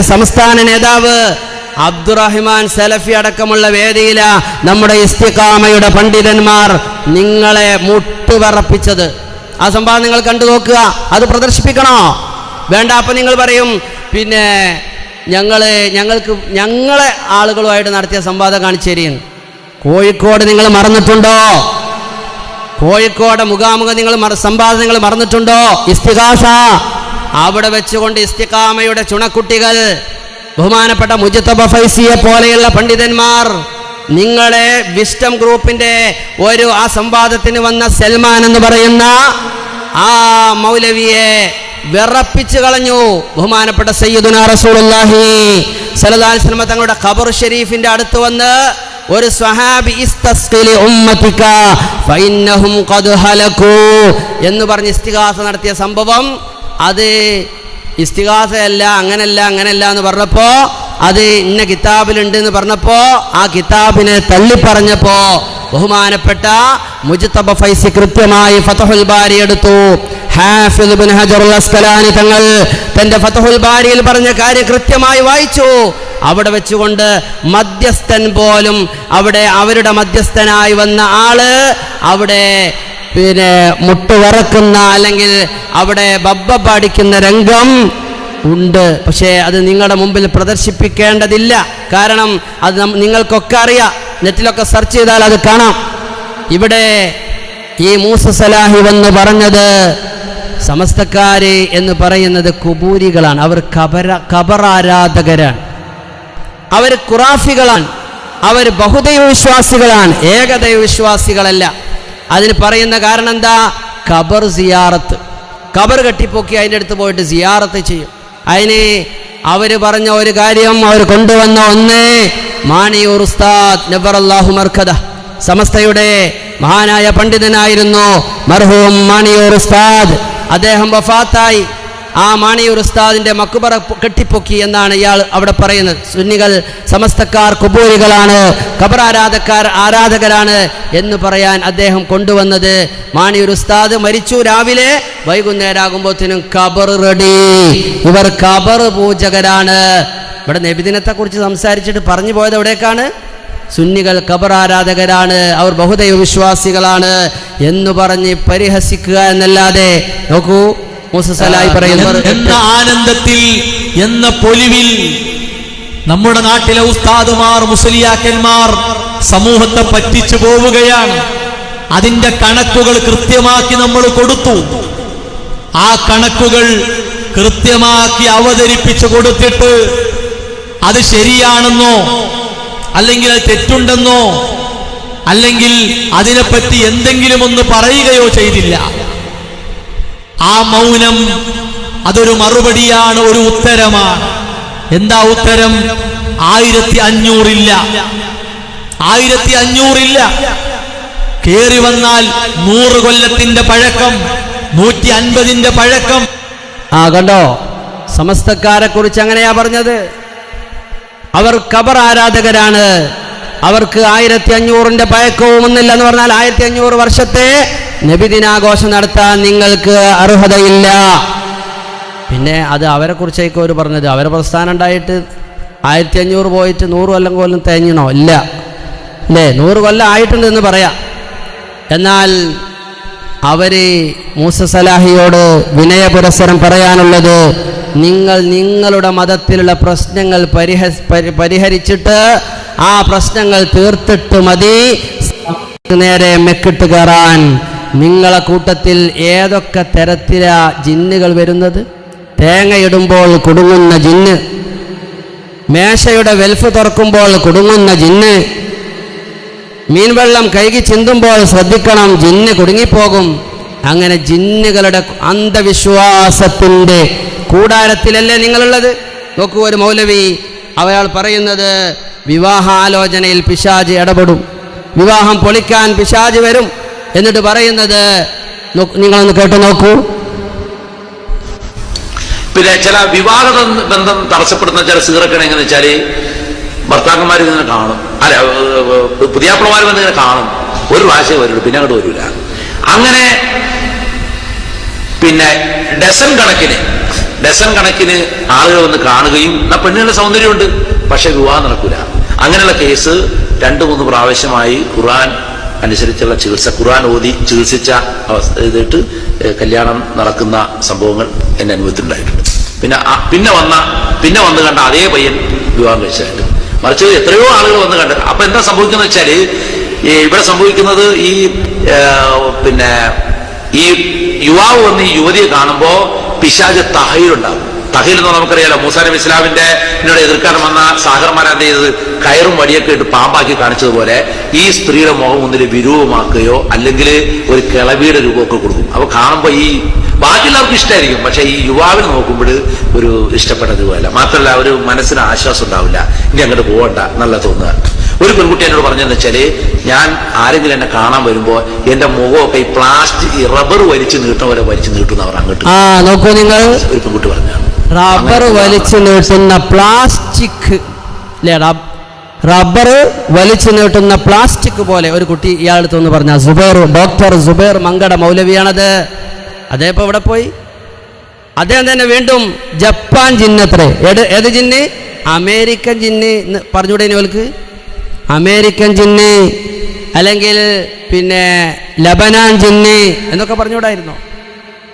സംസ്ഥാന നേതാവ് അബ്ദുറഹിമാൻ സലഫി അടക്കമുള്ള വേദിയിലാ നമ്മുടെ ഇസ്തിക്കാമയുടെ പണ്ഡിതന്മാർ നിങ്ങളെ മുട്ടുവിറപ്പിച്ചത് ആ സംഭവം നിങ്ങൾ കണ്ടു നോക്കുക. അത് പ്രദർശിപ്പിക്കണോ? വേണ്ട അപ്പം നിങ്ങൾ പറയും പിന്നെ ഞങ്ങൾ ഞങ്ങൾക്ക് ഞങ്ങളെ ആളുകളുമായിട്ട് നടത്തിയ സംവാദം കാണിച്ചു തരീന്ന് കോഴിക്കോട് നിങ്ങൾ മറന്നിട്ടുണ്ടോ? കോഴിക്കോട് മുഖാമുഖം നിങ്ങൾ സംവാദം നിങ്ങൾ മറന്നിട്ടുണ്ടോ? ഇസ്തികാസ അവിടെ വെച്ചുകൊണ്ട് ഇസ്തികാമയുടെ ചുണക്കുട്ടികൾ ബഹുമാനപ്പെട്ട മുജത്തബ ഫൈസിയെ പോലെയുള്ള പണ്ഡിതന്മാർ നിങ്ങളെ വിസ്റ്റം ഗ്രൂപ്പിന്റെ ഒരു ആ സംവാദത്തിന് വന്ന സൽമാൻ എന്ന് പറയുന്ന ആ മൗലവിയെ വിറപ്പിച്ചു കളഞ്ഞു. ബഹുമാനപ്പെട്ട സയ്യിദുന റസൂലുള്ളാഹി സല്ലല്ലാഹു അലൈഹി തങ്ങളുടെ ഖബർ ഷെരീഫിന്റെ അടുത്ത് വന്ന് ഒരു സ്വഹാബി എന്ന് പറഞ്ഞ് ഇസ്തിഗാസ നടത്തിയ സംഭവം അത് ഇസ്തിഹാസയല്ല അങ്ങനല്ല അങ്ങനല്ല എന്ന് പറഞ്ഞപ്പോ അത് ഇന്ന കിതാബിലുണ്ട് എന്ന് പറഞ്ഞപ്പോ ആ കിതാബിനെ തള്ളിപ്പറഞ്ഞപ്പോ ബഹുമാനപ്പെട്ട മുജിത്തബ ഫൈസി കൃത്യമായി ഫതഹുൽ ബാരി എടുത്തു. അസ്കലാനി തങ്ങൾ തന്റെ ഫതഹുൽ ബാരിയിൽ പറഞ്ഞ കാര്യം കൃത്യമായി വായിച്ചു. അവിടെ വെച്ചുകൊണ്ട് മധ്യസ്ഥൻ പോലും അവിടെ അവരുടെ മധ്യസ്ഥനായി വന്ന ആൾ അവിടെ പിന്നെ മുട്ടുവറക്കുന്ന അല്ലെങ്കിൽ അവിടെ ബബ്ബ പാടിക്കുന്ന രംഗം ഉണ്ട്. പക്ഷേ അത് നിങ്ങളുടെ മുമ്പിൽ പ്രദർശിപ്പിക്കേണ്ടതില്ല. കാരണം അത് നിങ്ങൾക്കൊക്കെ അറിയാം. നെറ്റിലൊക്കെ സെർച്ച് ചെയ്താൽ അത് കാണാം. ഇവിടെ ഈ മൂസ സലാഹി വന്ന് പറഞ്ഞത് സമസ്തക്കാര് എന്ന് പറയുന്നത് കുബൂരികളാണ്. അവർ കബര കബറാരാധകരാണ്. അവർ ഖുറാഫികളാണ്. അവർ ബഹുദൈവ വിശ്വാസികളാണ് ഏകദൈവ വിശ്വാസികളല്ല അതിന് പറയുന്ന കാരണം എന്താ? ഖബർ സിയാറത്ത്. ഖബർ കെട്ടിപ്പൊക്കി അതിന്റെ അടുത്ത് പോയിട്ട് സിയാറത്ത് ചെയ്യും. അതിന് അവർ പറഞ്ഞ ഒരു കാര്യം അവർ കൊണ്ടുവന്ന ഒന്ന് മാണിയൂർ ഉസ്താദ് നബർ അള്ളാഹു മർക്കദ. സമസ്തയുടെ മഹാനായ പണ്ഡിതനായിരുന്നു മർഹൂം മാണിയൂർ ഉസ്താദ്. അദ്ദേഹം വഫാത്തായി. ആ മാണിയൂർ ഉസ്താദിന്റെ മക്കുപറ കെട്ടിപ്പൊക്കി എന്നാണ് ഇയാൾ അവിടെ പറയുന്നത്. സുന്നികൾ സമസ്തക്കാർ കുബൂരികളാണ്. ഖബറാരാധക്കാർ ആരാധകരാണ് എന്ന് പറയാൻ അദ്ദേഹം കൊണ്ടുവന്നത്. മാണിയൂർ ഉസ്താദ് മരിച്ചു രാവിലെ. വൈകുന്നേരമാകുമ്പോഴത്തേനും ഖബർ റെഡി. ഇവർ ഖബർ പൂജകരാണ്. ഇവിടെ നബിദിനത്തെ കുറിച്ച് സംസാരിച്ചിട്ട് പറഞ്ഞു പോയത് എവിടേക്കാണ്? സുന്നികൾ ഖബർ ആരാധകരാണ് അവർ ബഹുദൈവ വിശ്വാസികളാണ് എന്ന് പറഞ്ഞ് പരിഹസിക്കുക എന്നല്ലാതെ നോക്കൂ എന്ന ആനന്ദത്തിൽ എന്ന പൊലിവിൽ നമ്മുടെ നാട്ടിലെ ഉസ്താദുമാർ മുസ്ലിയാക്കന്മാർ സമൂഹത്തെ പറ്റിച്ചു പോവുകയാണ്. അതിന്റെ കണക്കുകൾ കൃത്യമാക്കി നമ്മൾ കൊടുത്തു. ആ കണക്കുകൾ കൃത്യമാക്കി അവതരിപ്പിച്ചു കൊടുത്തിട്ട് അത് ശരിയാണെന്നോ അല്ലെങ്കിൽ അത് തെറ്റുണ്ടെന്നോ അല്ലെങ്കിൽ അതിനെപ്പറ്റി എന്തെങ്കിലും ഒന്ന് പറയുകയോ ചെയ്തില്ല. ആ മൗനം അതൊരു മറുപടിയാണ് ഒരു ഉത്തരമാണ്. എന്താ ഉത്തരം? ആയിരത്തി അഞ്ഞൂറില്ല ആയിരത്തി അഞ്ഞൂറില്ല കേറി വന്നാൽ നൂറ് കൊല്ലത്തിന്റെ പഴക്കം നൂറ്റി അൻപതിന്റെ പഴക്കം. ആ കണ്ടോ? സമസ്തക്കാരെ കുറിച്ച് അങ്ങനെയാ പറഞ്ഞത്. അവർ കബർ ആരാധകരാണ്. അവർക്ക് ആയിരത്തി അഞ്ഞൂറിന്റെ പഴക്കവും ഒന്നില്ല എന്ന് പറഞ്ഞാൽ ആയിരത്തി അഞ്ഞൂറ് വർഷത്തെ നബിദിനാഘോഷം നടത്താൻ നിങ്ങൾക്ക് അർഹതയില്ല. പിന്നെ അത് അവരെ കുറിച്ചേക്കും അവർ പറഞ്ഞത് അവരെ പ്രസ്ഥാനം ഉണ്ടായിട്ട് ആയിരത്തി അഞ്ഞൂറ് പോയിട്ട് നൂറ് കൊല്ലം കൊല്ലം തേഞ്ഞണോ ഇല്ല. അല്ലേ? നൂറ് കൊല്ലം ആയിട്ടുണ്ട് എന്ന് പറയാം. എന്നാൽ അവർ മൂസ സലാഹിയോട് വിനയപുരസരം പറയാനുള്ളത് നിങ്ങൾ നിങ്ങളുടെ മതത്തിലുള്ള പ്രശ്നങ്ങൾ പരിഹ പരിഹരിച്ചിട്ട് ആ പ്രശ്നങ്ങൾ തീർത്തിട്ട് മതി. നേരെ മെക്കിട്ട് കയറാൻ നിങ്ങളെ കൂട്ടത്തിൽ ഏതൊക്കെ തരത്തിലാ ജിന്നുകൾ വരുന്നത്? തേങ്ങയിടുമ്പോൾ കുടുങ്ങുന്ന ജിന്ന് മേശയുടെ വെൽഫ് തുറക്കുമ്പോൾ കുടുങ്ങുന്ന ജിന്ന് മീൻവെള്ളം കൈകി ചിന്തുമ്പോൾ ശ്രദ്ധിക്കണം ജിന്ന് കുടുങ്ങിപ്പോകും. അങ്ങനെ ജിന്നുകളുടെ അന്ധവിശ്വാസത്തിന്റെ കൂടാരത്തിലല്ലേ നിങ്ങളുള്ളത്? നോക്കൂ ഒരു മൗലവി അയാൾ പറയുന്നത് വിവാഹാലോചനയിൽ പിശാജ് ഇടപെടും. വിവാഹം പൊളിക്കാൻ പിശാജ് വരും. എന്നിട്ട് പറയുന്നത് നിങ്ങളൊന്ന് കേട്ടു നോക്കൂ. പിന്നെ ചില വിവാഹ ബന്ധം തടസ്സപ്പെടുന്ന ചില സീറൊക്കെ എങ്ങനെ വെച്ചാൽ ഭർത്താക്കന്മാർ ഇങ്ങനെ കാണും. അല്ല പുതിയാപ്പിളമാർ വന്ന് ഇങ്ങനെ കാണും. ഒരു പ്രാവശ്യം വരുള്ളൂ പിന്നെ അങ്ങോട്ട് വരില്ല അങ്ങനെ പിന്നെ ഡസൻ കണക്കിന് ഡസൻ കണക്കിന് ആളുകൾ വന്ന് കാണുകയും ആ പെണ്ണുങ്ങളുടെ സൗന്ദര്യമുണ്ട് പക്ഷെ വിവാഹം നടക്കൂല. അങ്ങനെയുള്ള കേസ് രണ്ടു മൂന്ന് പ്രാവശ്യമായി ഖുർആൻ അനുസരിച്ചുള്ള ചികിത്സ ഖുർആൻ ഓതി ചികിത്സിച്ച ഇതിട്ട് കല്യാണം നടക്കുന്ന സംഭവങ്ങൾ എന്റെ അനുഭവത്തിലുണ്ടായിട്ടുണ്ട്. പിന്നെ പിന്നെ വന്ന പിന്നെ വന്ന് കണ്ട അതേ പയ്യൻ വിവാഹം കഴിച്ചായിട്ട് മറിച്ച് എത്രയോ ആളുകൾ വന്ന് കണ്ട് അപ്പൊ എന്താ സംഭവിക്കുന്നത് വെച്ചാൽ ഈ ഇവിടെ സംഭവിക്കുന്നത് ഈ പിന്നെ ഈ യുവാവ് വന്ന് ഈ യുവതിയെ കാണുമ്പോ പിശാജ് തഹയിലുണ്ടാകും തഹയിൽ എന്ന് നമുക്കറിയാലോ മൂസാ നബി ഇസ്ലാമിന്റെ എന്നോട് എതിർക്കാൻ വന്ന സാഹർമാർ എന്ത് ചെയ്തത്? കയറും വടിയൊക്കെ ഇട്ട് പാമ്പാക്കി കാണിച്ചതുപോലെ ഈ സ്ത്രീയുടെ മുഖം ഒന്നിൽ വിരൂപമാക്കുകയോ അല്ലെങ്കിൽ ഒരു കിളവിയുടെ രൂപമൊക്കെ കൊടുക്കും. അപ്പൊ കാണുമ്പോൾ ഈ ബാക്കിയുള്ളവർക്ക് ഇഷ്ടമായിരിക്കും പക്ഷെ ഈ യുവാവിനെ നോക്കുമ്പോൾ ഒരു ഇഷ്ടപ്പെട്ട രൂപമല്ല. മാത്രമല്ല ഒരു മനസ്സിന് ആശ്വാസം ഉണ്ടാവില്ല. ഇനി അങ്ങോട്ട് പോകണ്ട നല്ല തോന്നുക. ഒരു പെൺകുട്ടി എന്നോട് പറഞ്ഞതെന്ന് വെച്ചാൽ ഞാൻ ആരെങ്കിലും എന്നെ കാണാൻ വരുമ്പോ എന്റെ മുഖമൊക്കെ ഈ പ്ലാസ്റ്റിക് റബ്ബർ വലിച്ചു നീട്ടുന്ന പോലെ വലിച്ചു നീട്ടുന്നവർ അങ്ങോട്ട്. നോക്കൂ നിങ്ങൾ. ഒരു പെൺകുട്ടി പറഞ്ഞു റബ്ബർ വലിച്ചു നീട്ടുന്ന പ്ലാസ്റ്റിക് അല്ലേ റബ്ബർ വലിച്ചു നീട്ടുന്ന പ്ലാസ്റ്റിക് പോലെ ഒരു കുട്ടി ഇയാളടുത്ത് ഒന്ന് പറഞ്ഞ സുബേർ ഡോക്ടർ സുബേർ മങ്കട മൗലവിയാണത്. അതേ ഇപ്പോൾ ഇവിടെ പോയി. അദ്ദേഹം തന്നെ വീണ്ടും ജപ്പാൻ ജിന്നത്രേ. ഏത് ഏത് ജിന്ന്? അമേരിക്കൻ ജിന്ന് എന്ന് ഇനി ഓൽക്ക് അമേരിക്കൻ ജിന്ന്. അല്ലെങ്കിൽ പിന്നെ ലബനാൻ ജിന്ന് എന്നൊക്കെ പറഞ്ഞുകൂടായിരുന്നോ?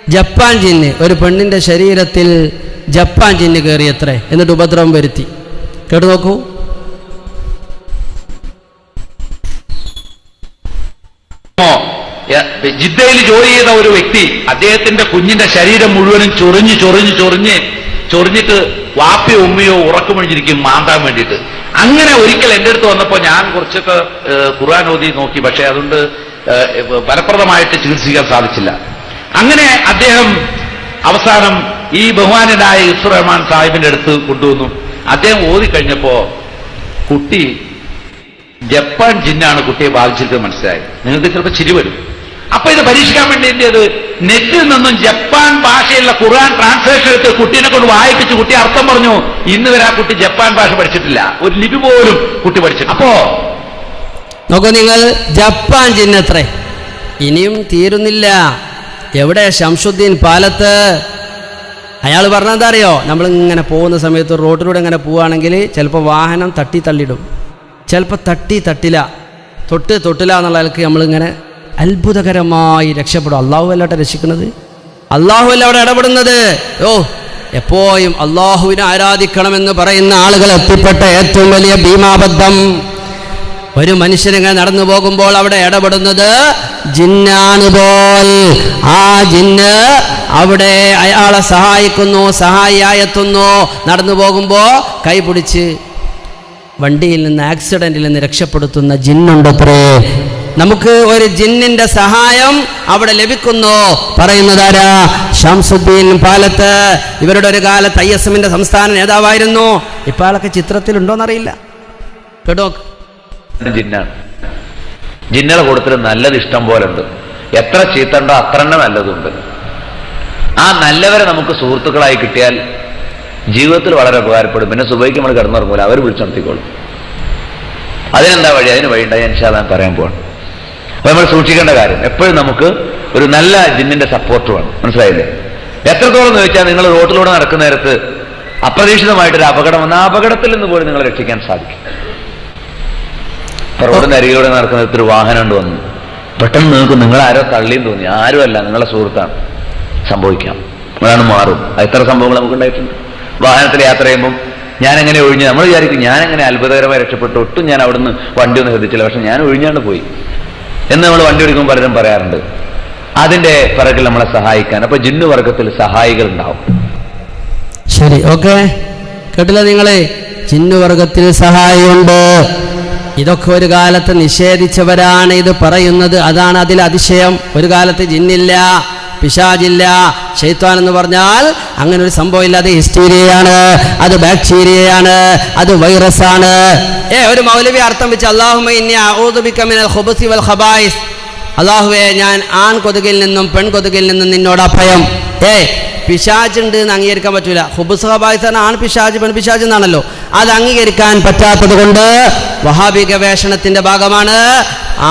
ജപ്പാൻ ജിന്ന് ഒരു പെണ്ണിന്റെ ശരീരത്തിൽ ജപ്പാൻ ജിന്ന് കയറിയത്രേ എന്നിട്ട് ഉപദ്രവം വരുത്തി. കേട്ടു നോക്കൂ. ജിദ്ദയിൽ ജോലി ചെയ്ത ഒരു വ്യക്തി അദ്ദേഹത്തിന്റെ കുഞ്ഞിന്റെ ശരീരം മുഴുവനും ചൊറിഞ്ഞ് ചൊറിഞ്ഞ് ചൊറിഞ്ഞ് ചൊറിഞ്ഞിട്ട് വാപ്പയോ ഉമ്മയോ ഉറക്കമൊഴിഞ്ഞിരിക്കും മാന്താൻ വേണ്ടിയിട്ട്. അങ്ങനെ ഒരിക്കൽ എന്റെ അടുത്ത് വന്നപ്പോൾ ഞാൻ കുറച്ചൊക്കെ ഖുർആൻ ഓതി നോക്കി. പക്ഷെ അതുകൊണ്ട് ഫലപ്രദമായിട്ട് ചികിത്സിക്കാൻ സാധിച്ചില്ല. അങ്ങനെ അദ്ദേഹം അവസാനം ഈ ബഹുമാനനായ യുസുർ റഹ്മാൻ സാഹിബിന്റെ അടുത്ത് കൊണ്ടുവന്നു. അദ്ദേഹം ഓതിക്കഴിഞ്ഞപ്പോ കുട്ടി ജപ്പാൻ ജിന്നാണ് കുട്ടിയെ ബാധിച്ചിട്ട് മനസ്സിലായി. നിങ്ങൾക്ക് ചിലപ്പോൾ ചിരി വരും. അപ്പൊ ഇത് പരീക്ഷിക്കാൻ വേണ്ടി എന്ത് ചെയ്ത്? നെറ്റിൽ നിന്നും ജപ്പാൻ ഭാഷയുള്ള ഖുർആൻ ട്രാൻസ്ലേഷൻ എടുത്ത് കുട്ടീനെ കൊണ്ട് വായിപ്പിച്ച് കുട്ടി അർത്ഥം പറഞ്ഞു ഇന്ന് വരെ ആ കുട്ടി ജപ്പാൻ ഭാഷ പഠിച്ചിട്ടില്ല. ഒരു ലിപി പോലും കുട്ടി പഠിച്ചിട്ടില്ല. അപ്പോ നോക്കൂ നിങ്ങൾ ജപ്പാൻ ജിന്നത്രേ? ഇനിയും തീരുന്നില്ല. എവിടെ ഷംസുദ്ദീൻ പാലത്ത്? അയാൾ പറഞ്ഞെന്താ അറിയോ നമ്മൾ ഇങ്ങനെ പോകുന്ന സമയത്ത് റോഡിലൂടെ ഇങ്ങനെ പോവുകയാണെങ്കിൽ ചിലപ്പോൾ വാഹനം തട്ടി തള്ളിടും ചിലപ്പോൾ തട്ടി തട്ടില്ല. തൊട്ട് തൊട്ടില്ല എന്നുള്ള ആൾക്ക് നമ്മളിങ്ങനെ അത്ഭുതകരമായി രക്ഷപ്പെടും. അള്ളാഹു അല്ലാട്ടെ രക്ഷിക്കുന്നത്? അള്ളാഹു അല്ല അവിടെ ഇടപെടുന്നത്. ഓ എപ്പോഴും അള്ളാഹുവിനെ ആരാധിക്കണമെന്ന് പറയുന്ന ആളുകൾ എത്തിപ്പെട്ട ഏറ്റവും വലിയ ഭീമാബദ്ധം ഒരു മനുഷ്യനിങ്ങനെ നടന്നു പോകുമ്പോൾ അവിടെ ഇടപെടുന്നത് ജിന്നാണ് പോൽ. ആ ജിന്ന് അവിടെ അയാളെ സഹായിക്കുന്നു സഹായിയായി എത്തുന്നു നടന്നു പോകുമ്പോൾ കൈപിടിച്ച് വണ്ടിയിൽ നിന്ന് ആക്സിഡന്റിൽ നിന്ന് രക്ഷപ്പെടുത്തുന്ന ജിന്നുണ്ടത്രേ നമുക്ക് ഒരു ജിന്നിന്റെ സഹായം അവിടെ ലഭിക്കുന്നു. പറയുന്നതാരാ ഷംസുദ്ദീൻ പാലത്ത്. ഇവരുടെ ഒരു കാലത്ത് ഐ എസ് എമ്മിന്റെ സംസ്ഥാന നേതാവായിരുന്നു. ഇപ്പാളൊക്കെ ചിത്രത്തിലുണ്ടോന്നറിയില്ല. കേട്ടോ? ജിന്നാണ്. ജിന്നുകളെ കൂട്ടത്തിൽ നല്ലത് ഇഷ്ടം പോലെ ഉണ്ട് എത്ര ചീത്തണ്ടോ അത്ര തന്നെ നല്ലതുണ്ട്. ആ നല്ലവരെ നമുക്ക് സുഹൃത്തുക്കളായി കിട്ടിയാൽ ജീവിതത്തിൽ വളരെ ഉപകാരപ്പെടും. പിന്നെ സുബൈക്ക് നമ്മൾ കിടന്നുറങ്ങൂല. അവർ വിളിച്ചുണർത്തിക്കോളും അതിനെന്താ വഴി? അതിന് വഴി ഉണ്ടായി ഞാൻ പറയാൻ പോവാണ്. അപ്പൊ നമ്മൾ സൂക്ഷിക്കേണ്ട കാര്യം. എപ്പോഴും നമുക്ക് ഒരു നല്ല ജിന്നിന്റെ സപ്പോർട്ട് വേണം. മനസ്സിലായില്ലേ? എത്രത്തോളം എന്ന് ചോദിച്ചാൽ നിങ്ങൾ റോട്ടിലൂടെ നടക്കുന്ന നേരത്ത് അപ്രതീക്ഷിതമായിട്ടൊരു അപകടം വന്ന അപകടത്തിൽ നിന്ന് പോലും നിങ്ങളെ രക്ഷിക്കാൻ സാധിക്കും. റോഡിന്റെ അരികിലൂടെ നടക്കുന്ന ഒരു വാഹനം കൊണ്ട് വന്നു. പെട്ടെന്ന് നിങ്ങൾക്ക് നിങ്ങളാരോ തള്ളിയും തോന്നി. ആരുമല്ല നിങ്ങളെ സുഹൃത്താണ്. സംഭവിക്കാം. അതാണ് മാറും. എത്ര സംഭവങ്ങൾ നമുക്ക് ഉണ്ടായിട്ടുണ്ട്. വാഹനത്തിൽ യാത്ര ചെയ്യുമ്പോൾ ഞാൻ എങ്ങനെ ഒഴിഞ്ഞു നമ്മൾ വിചാരിക്കും ഞാൻ എങ്ങനെ അത്ഭുതകരമായി രക്ഷപ്പെട്ടു. ഒട്ടും ഞാൻ അവിടുന്ന് വണ്ടി ഒന്നും ശ്രദ്ധിച്ചില്ല. പക്ഷെ ഞാൻ ഒഴിഞ്ഞാണ്ട് പോയി. എന്ന് നമ്മൾ വണ്ടി ഓടിക്കുമ്പോൾ പലരും പറയാറുണ്ട് അതിന്റെ പിറകിൽ നമ്മളെ സഹായിക്കാൻ. അപ്പൊ ജിന്നു വർഗത്തിൽ സഹായികൾ ഉണ്ടാവും. ശരി ഓക്കെ. കേട്ടില്ല നിങ്ങളെ? ചിന്നുവർഗത്തിൽ സഹായമുണ്ട്. ഇതൊക്കെ ഒരു കാലത്ത് നിഷേധിച്ചവരാണ് ഇത് പറയുന്നത്. അതാണ് അതിൽ അതിശയം. ഒരു കാലത്ത് ജിന്നില്ല പിശാജില്ല ഷെയ്ത്താൻ എന്ന് പറഞ്ഞാൽ അങ്ങനെ ഒരു സംഭവം ഇല്ല. അത് ഹിസ്റ്റീരിയയാണ് അത് ബാക്ടീരിയയാണ് അത് വൈറസ് ആണ് ഏ ഒരു മൗലവി അർത്ഥം വെച്ച് അള്ളാഹുമിനൽ ഖബായിസ്. അള്ളാഹുവെ ഞാൻ ആൺ കൊതുകിൽ നിന്നും പെൺ കൊതുകിൽ നിന്നും നിന്നോട് അഭയം. ഏ പിശാജുണ്ട് എന്ന് അംഗീകരിക്കാൻ പറ്റൂല. ഹുബുസ് തന്നെ ആൺ പിശാജ് പെൺ പിശാജ് എന്നാണല്ലോ. അത് അംഗീകരിക്കാൻ പറ്റാത്തത് കൊണ്ട് വഹാബി ഭാഗമാണ്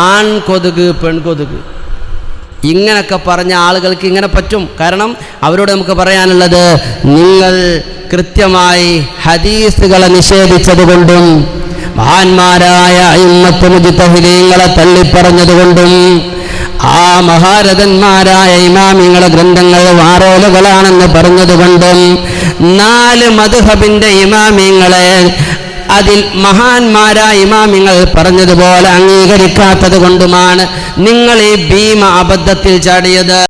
ആൺ കൊതുക് പെൺ കൊതുക്. ഇങ്ങനൊക്കെ പറഞ്ഞ ആളുകൾക്ക് ഇങ്ങനെ പറ്റും. കാരണം അവരോട് നമുക്ക് പറയാനുള്ളത് നിങ്ങൾ കൃത്യമായി ഹദീസുകളെ നിഷേധിച്ചത് കൊണ്ടും മഹാന്മാരായ അയിമ്മത്ത് മുജിത്തഹിദീങ്ങളെ തള്ളിപ്പറഞ്ഞതുകൊണ്ടും ആ മഹാരഥന്മാരായ ഇമാമിങ്ങളെ ഗ്രന്ഥങ്ങൾ വാറോലുകളാണെന്ന് പറഞ്ഞതുകൊണ്ടും നാല് മധുഹബിന്റെ ഇമാമിങ്ങളെ അതിൽ മഹാന്മാരായ ഇമാമിങ്ങൾ പറഞ്ഞതുപോലെ അംഗീകരിക്കാത്തത് കൊണ്ടുമാണ് നിങ്ങൾ ഈ ഭീമ അബദ്ധത്തിൽ ചാടിയത്.